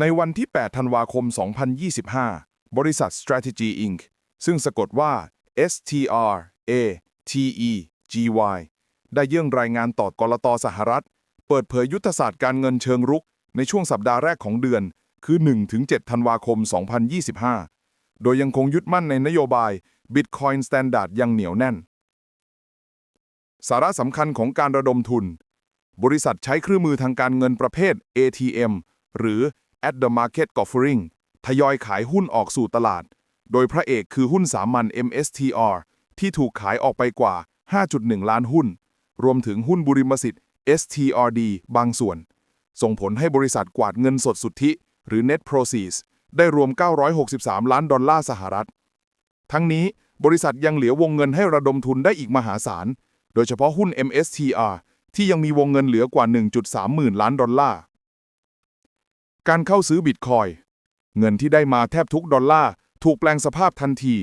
ในวันที่ 8 ธันวาคม 2025 บริษัท Strategy Inc. ซึ่งสะกดว่า S T R A T E G Y ได้ยื่นรายงานต่อกลตสหรัฐ เปิดเผยยุทธศาสตร์การเงินเชิงรุก ในช่วงสัปดาห์แรกของเดือน คือ 1-7 ธันวาคม 2025 โดยยังคงยึดมั่นในนโยบาย Bitcoin Standard ยังเหนียวแน่น สาระสำคัญของการระดมทุน บริษัทใช้เครื่องมือทางการเงินประเภท ATM หรือ at the market offering ทยอยขายหุ้นออกสู่ตลาด โดยพระเอกคือหุ้นสามัญ MSTR ที่ถูกขายออกไปกว่า 5.1 ล้านหุ้น รวมถึงหุ้นบุริมสิทธิ์ STRD บางส่วน ส่งผลให้บริษัทกวาดเงินสดสุทธิ หรือ net proceeds ได้รวม 963 ล้านดอลลาร์สหรัฐ ทั้งนี้บริษัทยังเหลือวงเงินให้ระดมทุนได้อีกมหาศาล โดยเฉพาะหุ้น MSTR ที่ยังมีวงเงินเหลือกว่า 1.3 หมื่นล้านดอลลาร์ การเข้าซื้อบิตคอยเงินที่ได้มาแทบทุกดอลลาร์ ถูกแปลงสภาพทันที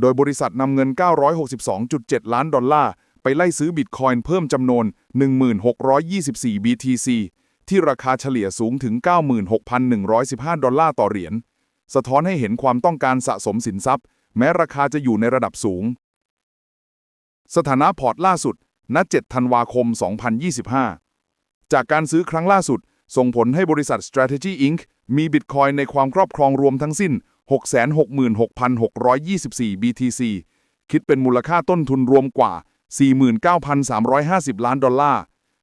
โดยบริษัทนำเงิน 962.7 ล้านดอลลาร์ ไปไล่ซื้อบิตคอยเพิ่มจำนวน 1624 BTC ที่ราคาเฉลี่ยสูงถึง 96,115 ดอลลาร์ต่อเหรียญสะท้อนให้เห็นความต้องการสะสมสินทรัพย์ แม้ราคาจะอยู่ในระดับสูง สถานะพอร์ตล่าสุด ณ 7 ธันวาคม 2025 จากการซื้อครั้งล่าสุด ส่งผลให้บริษัท Strategy Inc. มีบิตคอยน์ในความครอบครองรวมทั้งสิ้น 666,624 BTC คิดเป็นมูลค่าต้นทุนรวมกว่า 49,350 ล้านดอลลาร์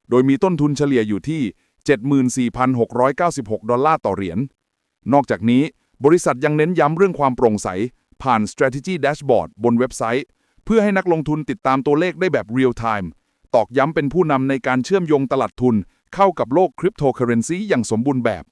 โดยมีต้นทุนเฉลี่ยอยู่ที่ 74,696 ดอลลาร์ต่อเหรียญ นอกจากนี้บริษัทยังเน้นย้ำเรื่องความโปร่งใส ผ่าน Strategy Dashboard บนเว็บไซต์ เพื่อให้นักลงทุนติดตามตัวเลขได้แบบ real time ตอกย้ำเป็นผู้นำในการเชื่อมโยงตลาดทุน เข้ากับโลกคริปโตเคอเรนซีอย่างสมบูรณ์แบบ